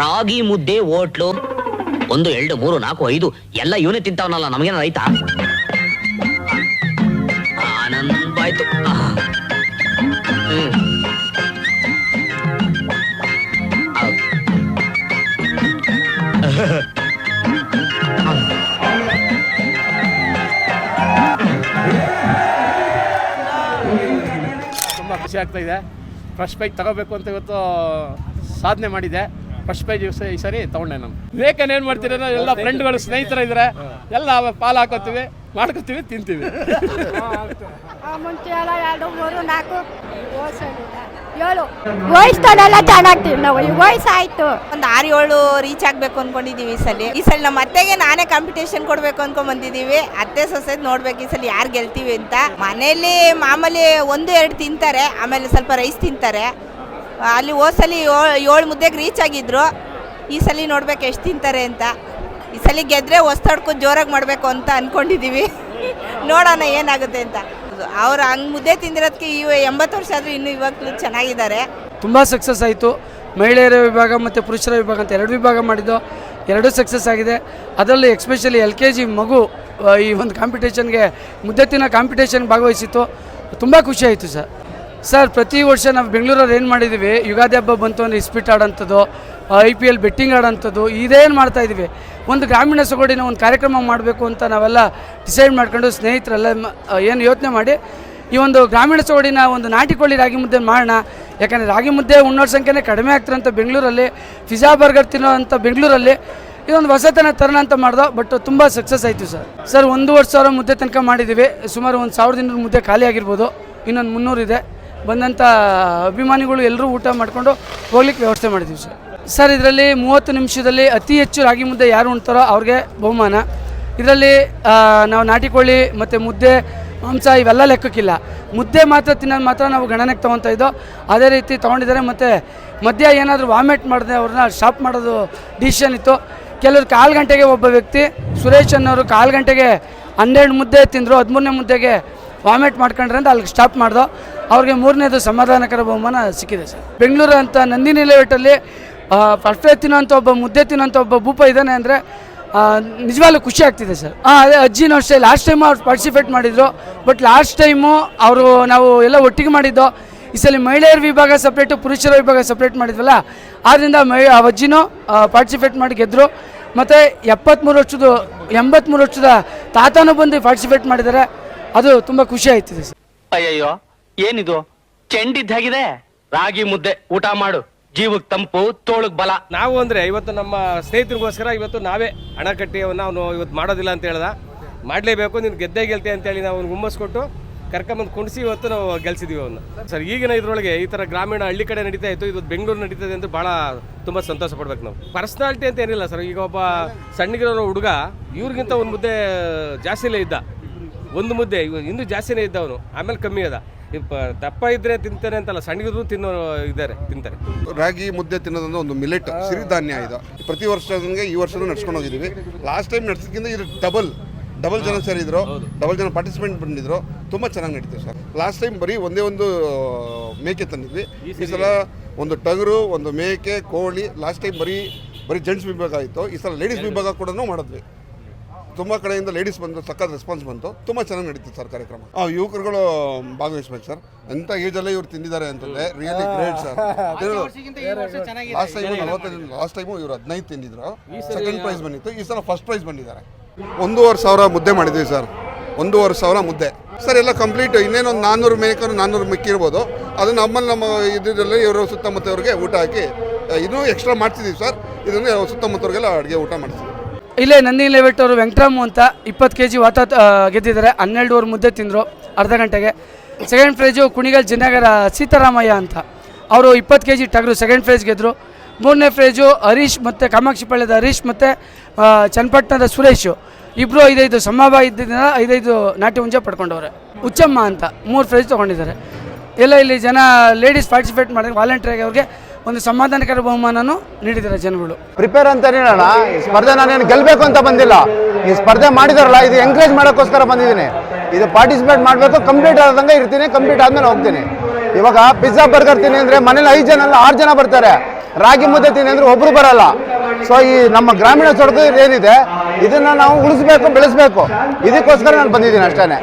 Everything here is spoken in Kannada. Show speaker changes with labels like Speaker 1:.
Speaker 1: ರಾಗಿ ಮುದ್ದೆ, ಓಟ್ಲು, ಒಂದು, ಎರಡು, ಮೂರು, ನಾಲ್ಕು, ಐದು, ಎಲ್ಲ ಇವನೇ ತಿಂತಾವನಲ್ಲ ನಮಗೇನ ರೈತ ಆನಂದಾಯ್ತು.
Speaker 2: ತುಂಬ ಖುಷಿ ಆಗ್ತಾ ಇದೆ. ಫಸ್ಟ್ ಬೈಕ್ ತಗೋಬೇಕು ಅಂತ ಇವತ್ತು ಸಾಧನೆ ಮಾಡಿದೆ. ಫಸ್ಟ್ ಪ್ರೈಜ್ ಈ ಸರಿ ತಗೊಂಡೆ ನಾನು. ವಿವೇಕನ್ ಏನು ಮಾಡ್ತೀರಿ ಎಲ್ಲ ಫ್ರೆಂಡ್ಗಳು ಸ್ನೇಹಿತರ ಇದ್ರೆ ಎಲ್ಲ ಪಾಲು ಹಾಕೋತೀವಿ ಮಾಡ್ಕೋತೀವಿ ತಿಂತೀವಿ.
Speaker 3: ಆ ಮುಂಚೆ ಎಲ್ಲ ಎರಡು ಮೂರು ನಾಲ್ಕು. ಏಳು. ವಯಸ್ಸಲ್ಲೆಲ್ಲ ಚೆನ್ನಾಗ್ತೀವಿ ನಾವು ಈ ವಯಸ್ಸಾಯ್ತು.
Speaker 4: ಒಂದು ಆರು ಏಳು ರೀಚ್ ಆಗಬೇಕು ಅನ್ಕೊಂಡಿದೀವಿ ಈ ಸಲ. ಈ ಸಲ ನಮ್ಮ ಅತ್ತೆಗೆ ನಾನೇ ಕಾಂಪಿಟೇಷನ್ ಕೊಡ್ಬೇಕು ಅನ್ಕೊಂಡ್ ಬಂದಿದ್ದೀವಿ ಅತ್ತೆ ಸೊಸೆ ನೋಡ್ಬೇಕು ಈ ಸಲ ಯಾರು ಗೆಲ್ತೀವಿ ಅಂತ. ಮನೇಲಿ ಮಾಮೂಲಿ ಒಂದು ಎರಡು ತಿಂತಾರೆ ಆಮೇಲೆ ಸ್ವಲ್ಪ ರೈಸ್ ತಿಂತಾರೆ. ಅಲ್ಲಿ ಹೋದ್ಸಲಿ ಏಳು ಮುದ್ದೆಗೆ ರೀಚ್ ಆಗಿದ್ರು. ಈ ಸಲ ನೋಡ್ಬೇಕು ಎಷ್ಟು ತಿಂತಾರೆ ಅಂತ. ಈ ಸಲ ಗೆದ್ರೆ ಹೊಸ್ತಡ್ಕೊ ಜೋರಾಗಿ ಮಾಡಬೇಕು ಅಂತ ಅಂದ್ಕೊಂಡಿದ್ದೀವಿ ನೋಡೋಣ ಏನಾಗುತ್ತೆ ಅಂತ. ಅವ್ರು ಹಂಗೆ ಮುದ್ದೆ ತಿಂದಿರೋದಕ್ಕೆ ಈ ಎಂಬತ್ತು ವರ್ಷ ಆದರೂ ಇನ್ನೂ ಇವಾಗಲೂ ಚೆನ್ನಾಗಿದ್ದಾರೆ.
Speaker 5: ತುಂಬ ಸಕ್ಸಸ್ ಆಯಿತು. ಮಹಿಳೆಯರ ವಿಭಾಗ ಮತ್ತು ಪುರುಷರ ವಿಭಾಗ ಅಂತ ಎರಡು ವಿಭಾಗ ಮಾಡಿದ್ದು. ಎರಡೂ ಸಕ್ಸಸ್ ಆಗಿದೆ. ಅದರಲ್ಲಿ ಎಕ್ಸ್ಪೆಷಲಿ ಎಲ್ ಕೆ ಜಿ ಮಗು ಈ ಒಂದು ಕಾಂಪಿಟೇಷನ್ಗೆ ಮುದ್ದೆ ತಿನ್ನೋ ಕಾಂಪಿಟೇಷನ್ ಭಾಗವಹಿಸಿತ್ತು. ತುಂಬ ಖುಷಿ ಆಯಿತು ಸರ್. ಸರ್, ಪ್ರತಿ ವರ್ಷ ನಾವು ಬೆಂಗಳೂರಲ್ಲಿ ಏನು ಮಾಡಿದ್ದೀವಿ ಯುಗಾದಿ ಹಬ್ಬ ಬಂತು ಅಂದರೆ ಇಸ್ಪಿಟ್ ಆಡೋಂಥದ್ದು ಐ ಪಿ ಎಲ್ ಬೆಟ್ಟಿಂಗ್ ಆಡೋಂಥದ್ದು, ಇದೇನು ಮಾಡ್ತಾ ಇದ್ದೀವಿ ಒಂದು ಗ್ರಾಮೀಣ ಸೊಗಡಿನ ಒಂದು ಕಾರ್ಯಕ್ರಮ ಮಾಡಬೇಕು ಅಂತ ನಾವೆಲ್ಲ ಡಿಸೈಡ್ ಮಾಡ್ಕೊಂಡು ಸ್ನೇಹಿತರೆಲ್ಲ ಏನು ಯೋಚನೆ ಮಾಡಿ, ಈ ಒಂದು ಗ್ರಾಮೀಣ ಸೊಗಡಿನ ಒಂದು ನಾಟಿ ಕೋಳಿ ರಾಗಿ ಮುದ್ದೆ ಮಾಡೋಣ. ಯಾಕಂದರೆ ರಾಗಿ ಮುದ್ದೆ ಉಣ್ಣೋರ ಸಂಖ್ಯೆನೇ ಕಡಿಮೆ ಆಗ್ತಿರೋಂಥ ಬೆಂಗಳೂರಲ್ಲಿ, ಫಿಜಾ ಬರ್ಗರ್ ತಿನ್ನೋ ಅಂಥ ಬೆಂಗಳೂರಲ್ಲಿ ಇದೊಂದು ಹೊಸತನ ತರಣ ಅಂತ ಮಾಡ್ದೋ ಬಟ್ ತುಂಬ ಸಕ್ಸಸ್ ಆಯಿತು ಸರ್. ಸರ್ ಒಂದೂವರೆ ಸಾವಿರ ಮುದ್ದೆ ತನಕ ಮಾಡಿದ್ದೀವಿ ಸುಮಾರು ಒಂದು ಸಾವಿರದ ಇನ್ನೂರು ಮುದ್ದೆ ಖಾಲಿ ಆಗಿರ್ಬೋದು. ಇನ್ನೊಂದು ಮುನ್ನೂರು ಇದೆ. ಬಂದಂಥ ಅಭಿಮಾನಿಗಳು ಎಲ್ಲರೂ ಊಟ ಮಾಡಿಕೊಂಡು ಹೋಗ್ಲಿಕ್ಕೆ ವ್ಯವಸ್ಥೆ ಮಾಡಿದ್ದೀವಿ ಸರ್. ಸರ್, ಇದರಲ್ಲಿ ಮೂವತ್ತು ನಿಮಿಷದಲ್ಲಿ ಅತಿ ಹೆಚ್ಚು ರಾಗಿ ಮುದ್ದೆ ಯಾರು ಉಣ್ತಾರೋ ಅವ್ರಿಗೆ ಬಹುಮಾನ. ಇದರಲ್ಲಿ ನಾವು ನಾಟಿ ಕೋಳಿ ಮತ್ತು ಮುದ್ದೆ, ಮಾಂಸ ಇವೆಲ್ಲ ಲೆಕ್ಕಕ್ಕಿಲ್ಲ. ಮುದ್ದೆ ಮಾತ್ರ ತಿನ್ನೋದು ಮಾತ್ರ ನಾವು ಗಣನೆಗೆ ತೊಗೊತಾ ಇದ್ದೋ, ಅದೇ ರೀತಿ ತೊಗೊಂಡಿದ್ದಾರೆ ಮತ್ತು ಮಧ್ಯ ಏನಾದರೂ ವಾಮಿಟ್ ಮಾಡಿದೆ ಅವ್ರನ್ನ ಸ್ಟಾಪ್ ಮಾಡೋದು ಡಿಸಿಷನ್ ಇತ್ತು. ಕೆಲವರು ಕಾಲು ಗಂಟೆಗೆ ಒಬ್ಬ ವ್ಯಕ್ತಿ, ಸುರೇಶ್ ಅನ್ನೋರು ಕಾಲು ಗಂಟೆಗೆ ಹನ್ನೆರಡು ಮುದ್ದೆ ತಿಂದರು, ಹದಿಮೂರನೇ ಮುದ್ದೆಗೆ ವಾಮಿಟ್ ಮಾಡ್ಕೊಂಡ್ರೆ ಅಂತ ಅಲ್ಲಿ ಸ್ಟಾಪ್ ಮಾಡಿದೋ. ಅವ್ರಿಗೆ ಮೂರನೇದು ಸಮಾಧಾನಕರ ಬಹುಮಾನ ಸಿಕ್ಕಿದೆ ಸರ್. ಬೆಂಗಳೂರು ಅಂತ ನಂದಿನಿ ಲೇಔಟಲ್ಲಿ ಫಸ್ಟ್ ತಿನ್ನೋಂಥ ಒಬ್ಬ, ಮುದ್ದೆ ತಿನ್ನೋಂಥ ಒಬ್ಬ ಭೂಪ ಇದ್ದಾನೆ ಅಂದರೆ ನಿಜವಾಗ್ಲೂ ಖುಷಿ ಆಗ್ತಿದೆ ಸರ್. ಹಾಂ ಅದೇ ಅಜ್ಜಿನೂ ಅಷ್ಟೇ ಲಾಸ್ಟ್ ಟೈಮು ಅವ್ರು ಪಾರ್ಟಿಸಿಪೇಟ್ ಮಾಡಿದ್ರು ಬಟ್ ಲಾಸ್ಟ್ ಟೈಮು ಅವರು ನಾವು ಎಲ್ಲ ಒಟ್ಟಿಗೆ ಮಾಡಿದ್ದೋ, ಈ ಸಲ ಮಹಿಳೆಯರ ವಿಭಾಗ ಸಪ್ರೇಟು ಪುರುಷರ ವಿಭಾಗ ಸಪ್ರೇಟ್ ಮಾಡಿದ್ವಲ್ಲ ಆದ್ದರಿಂದ ಮಹಿ ಅಜ್ಜಿನೂ ಪಾರ್ಟಿಸಿಪೇಟ್ ಮಾಡಿ ಗೆದ್ದರು ಮತ್ತು ಎಪ್ಪತ್ತ್ಮೂರು ವರ್ಷದ ಎಂಬತ್ತ್ಮೂರು ವರ್ಷದ ತಾತನೂ ಬಂದು ಪಾರ್ಟಿಸಿಪೇಟ್ ಮಾಡಿದ್ದಾರೆ. ಅದು ತುಂಬಾ ಖುಷಿ ಆಯ್ತಿದೆ ಸರ್.
Speaker 6: ಅಯ್ಯಯ್ಯೋ ಏನಿದು? ಚೆಂಡಿದ್ದಾಗಿದೆ ರಾಗಿ ಮುದ್ದೆ ಊಟ ಮಾಡು. ಜೀವಕ್ ತಂಪು ತೋಳಕ್ ಬಲ.
Speaker 2: ನಾವು ಅಂದ್ರೆ ಇವತ್ತು ನಮ್ಮ ಸ್ನೇಹಿತರಿಗೋಸ್ಕರ ಇವತ್ತು ನಾವೇ ಹಣ ಕಟ್ಟಿ ಅವನು ಇವತ್ತು ಮಾಡೋದಿಲ್ಲ ಅಂತ ಹೇಳ್ದ. ಮಾಡಲೇಬೇಕು ನೀನು ಗೆದ್ದೇ ಗೆಲ್ತೆ ಅಂತೇಳಿ ನಾವು ಅವ್ನಿಗೆ ಹುಮ್ಮಸ್ ಕೊಟ್ಟು ಕರ್ಕೊಂಬಂದು ಕುಣಿಸಿ ಇವತ್ತು ನಾವು ಗೆಲ್ಸಿದೀವಿ ಅವನ್ನ ಸರ್ ಈಗಿನ ಇದ್ರೊಳಗೆ ಈ ಥರ ಗ್ರಾಮೀಣ ಹಳ್ಳಿ ಕಡೆ ನಡೀತಾ ಇತ್ತು ಇದು ಬೆಂಗಳೂರು ನಡೀತದೆ ಅಂತ ಭಾಳ ತುಂಬ ಸಂತೋಷ ಪಡ್ಬೇಕು ನಾವು. ಪರ್ಸ್ನಾಲಿಟಿ ಅಂತ ಏನಿಲ್ಲ ಸರ್ ಈಗ ಒಬ್ಬ ಸಣ್ಣಗಿರೋ ಹುಡುಗ ಇವ್ರಿಗಿಂತ ಒಂದು ಮುದ್ದೆ ಜಾಸ್ತಿಲೇ ಇದ್ದ. ಒಂದು ಮುದ್ದೆ ಇವ ಇನ್ನೂ ಜಾಸ್ತಿನೇ ಇದ್ದವನು. ಆಮೇಲೆ ಕಮ್ಮಿ ಅದ. ಇಪ್ಪ ದಪ್ಪ ಇದ್ರೆ ತಿಂತಾನೆ ಅಂತಲ್ಲ ಸಣ್ಣಗಿದ್ರು ತಿನ್ನೋ ಇದ್ದಾರೆ ತಿಂತಾರೆ.
Speaker 7: ರಾಗಿ ಮುದ್ದೆ ತಿನ್ನೋದಂದ್ರೆ ಒಂದು ಮಿಲೆಟ್ ಸಿರಿಧಾನ್ಯ ಇದು. ಪ್ರತಿ ವರ್ಷದಂಗೆ ಈ ವರ್ಷನೂ ನಡ್ಸ್ಕೊಂಡು ಹೋಗಿದ್ದೀವಿ. ಲಾಸ್ಟ್ ಟೈಮ್ ನಡ್ಸೋಕ್ಕಿಂತ ಇದು ಡಬಲ್ ಡಬಲ್ ಜನ ಸೇರಿದ್ರು. ಡಬಲ್ ಜನ ಪಾರ್ಟಿಸಿಪೇಟ್ ಬಂದಿದ್ರು. ತುಂಬ ಚೆನ್ನಾಗಿ ನಡೀತು ಸರ್. ಲಾಸ್ಟ್ ಟೈಮ್ ಬರೀ ಒಂದೇ ಒಂದು ಮೇಕೆ ತಂದಿದ್ವಿ. ಈ ಸಲ ಒಂದು ಟಗರು ಒಂದು ಮೇಕೆ ಕೋಳಿ ಲಾಸ್ಟ್ ಟೈಮ್ ಬರೀ ಬರೀ ಜೆಂಟ್ಸ್ ವಿಭಾಗ ಆಯಿತು ಈ ಸಲ ಲೇಡೀಸ್ ವಿಭಾಗ ಕೂಡ ಮಾಡಿದ್ವಿ. ತುಂಬ ಕಡೆಯಿಂದ ಲೇಡೀಸ್ ಬಂದು ಸಖತ್ ರೆಸ್ಪಾನ್ಸ್ ಬಂತು. ತುಂಬ ಚೆನ್ನಾಗಿ ನಡೀತು ಸರ್ ಕಾರ್ಯಕ್ರಮ. ಆ ಯುವಕರುಗಳು ಭಾಗವಹಿಸ್ಬೇಕು ಸರ್ ಎಂಥ ಏಜಲ್ಲೇ ಇವ್ರು ತಿಂದಿದ್ದಾರೆ ಅಂತಂದ್ರೆ really great sir last time ನಲವತ್ತೈದು ಲಾಸ್ಟ್ ಟೈಮು ಇವರು ಹದಿನೈದು ತಿಂದಿದ್ರು. ಸೆಕೆಂಡ್ ಪ್ರೈಸ್ ಬಂದಿತ್ತು. ಈ ಸಲ ಫಸ್ಟ್ ಪ್ರೈಸ್ ಬಂದಿದ್ದಾರೆ. ಒಂದೂವರೆ ಸಾವಿರ ಮುದ್ದೆ ಮಾಡಿದ್ವಿ ಸರ್ ಒಂದೂವರೆ ಸಾವಿರ ಮುದ್ದೆ. ಸರ್ ಎಲ್ಲ ಕಂಪ್ಲೀಟ್ ಇನ್ನೇನೊಂದು ನಾನ್ನೂರು ಮೇಕರು ನಾನ್ನೂರು ಮಿಕ್ಕಿರ್ಬೋದು. ಅದು ನಮ್ಮಲ್ಲಿ ನಮ್ಮ ಇದರಲ್ಲಿ ಇವರು ಸುತ್ತಮುತ್ತವ್ರಿಗೆ ಊಟ ಹಾಕಿ ಇನ್ನೂ ಎಕ್ಸ್ಟ್ರಾ ಮಾಡ್ತಿದ್ದೀವಿ ಸರ್ ಇದನ್ನು ಸುತ್ತಮುತ್ತವ್ರಿಗೆಲ್ಲ ಅಡುಗೆ ಊಟ ಮಾಡ್ತೀವಿ
Speaker 5: ಇಲ್ಲೇ ನಂದಿನಿ ಲೇಔಟ್ ಅವರು ವೆಂಕಟರಾಮು ಅಂತ ಇಪ್ಪತ್ತು ಕೆ ಜಿ ವಾತ ಗೆದ್ದಿದ್ದಾರೆ. ಹನ್ನೆರಡುವರೆ ಮುದ್ದೆ ತಿಂದರು ಅರ್ಧ ಗಂಟೆಗೆ. ಸೆಕೆಂಡ್ ಪ್ರೈಜು ಕುಣಿಗಲ್ ಜಿನಗರ ಸೀತಾರಾಮಯ್ಯ ಅಂತ. ಅವರು ಇಪ್ಪತ್ತು ಕೆ ಜಿ ಟಗರು ಸೆಕೆಂಡ್ ಪ್ರೈಜ್ ಗೆದ್ದರು ಮೂರನೇ ಪ್ರೈಜು ಹರೀಶ್ ಮತ್ತು ಕಾಮಾಕ್ಷಿಪಾಳ್ಯದ ಹರೀಶ್ ಮತ್ತು ಚನ್ನಪಟ್ಟಣದ ಸುರೇಶು. ಇಬ್ಬರು ಐದೈದು ಸಮಭ ಇದ್ದಿದ್ದ ಐದೈದು ನಾಟಿ ಹುಂಜ ಪಡ್ಕೊಂಡವ್ರೆ. ಉಚ್ಚಮ್ಮ ಅಂತ ಮೂರು ಪ್ರೈಜ್ ತೊಗೊಂಡಿದ್ದಾರೆ. ಎಲ್ಲ ಇಲ್ಲಿ ಜನ ಲೇಡೀಸ್ ಪಾರ್ಟಿಸಿಪೇಟ್ ಮಾಡಿದ್ರೆ ವಾಲಂಟಿಯರ್ಗೆ ಅವ್ರಿಗೆ ಒಂದು ಸಮಾಧಾನಕರ ಬಹುಮಾನನೂ ನೀಡಿದ್ದಾರೆ ಜನಗಳು.
Speaker 8: ಪ್ರಿಪೇರ್ ಅಂತ ಹೇಳೋಣ? ಈ ಸ್ಪರ್ಧೆ ನಾನೇನು ಗೆಲ್ಲಬೇಕು ಅಂತ ಬಂದಿಲ್ಲ. ಈ ಸ್ಪರ್ಧೆ ಮಾಡಿದಾರಲ್ಲ, ಇದು ಎಂಕರೇಜ್ ಮಾಡೋಕ್ಕೋಸ್ಕರ ಬಂದಿದ್ದೀನಿ. ಇದು ಪಾರ್ಟಿಸಿಪೇಟ್ ಮಾಡಬೇಕು ಕಂಪ್ಲೀಟ್ ಆದಂಗೆ ಇರ್ತೀನಿ ಕಂಪ್ಲೀಟ್ ಆದಮೇಲೆ ಹೋಗ್ತೀನಿ. ಇವಾಗ ಪಿಜ್ಜಾ ಬರ್ಗರ್ ತಿನ್ನಿ ಅಂದರೆ ಮನೇಲಿ ಐದು ಜನ ಅಲ್ಲ, ಆರು ಜನ ಬರ್ತಾರೆ. ರಾಗಿ ಮುದ್ದೆ ತಿನ್ನಿ ಅಂದರೆ ಒಬ್ಬರು ಬರಲ್ಲ. ಸೊ ಈ ನಮ್ಮ ಗ್ರಾಮೀಣ ಸೊಡಗು ಏನಿದೆ, ಇದನ್ನು ನಾವು ಉಳಿಸ್ಬೇಕು, ಬೆಳೆಸಬೇಕು. ಇದಕ್ಕೋಸ್ಕರ ನಾನು ಬಂದಿದ್ದೀನಿ ಅಷ್ಟೇ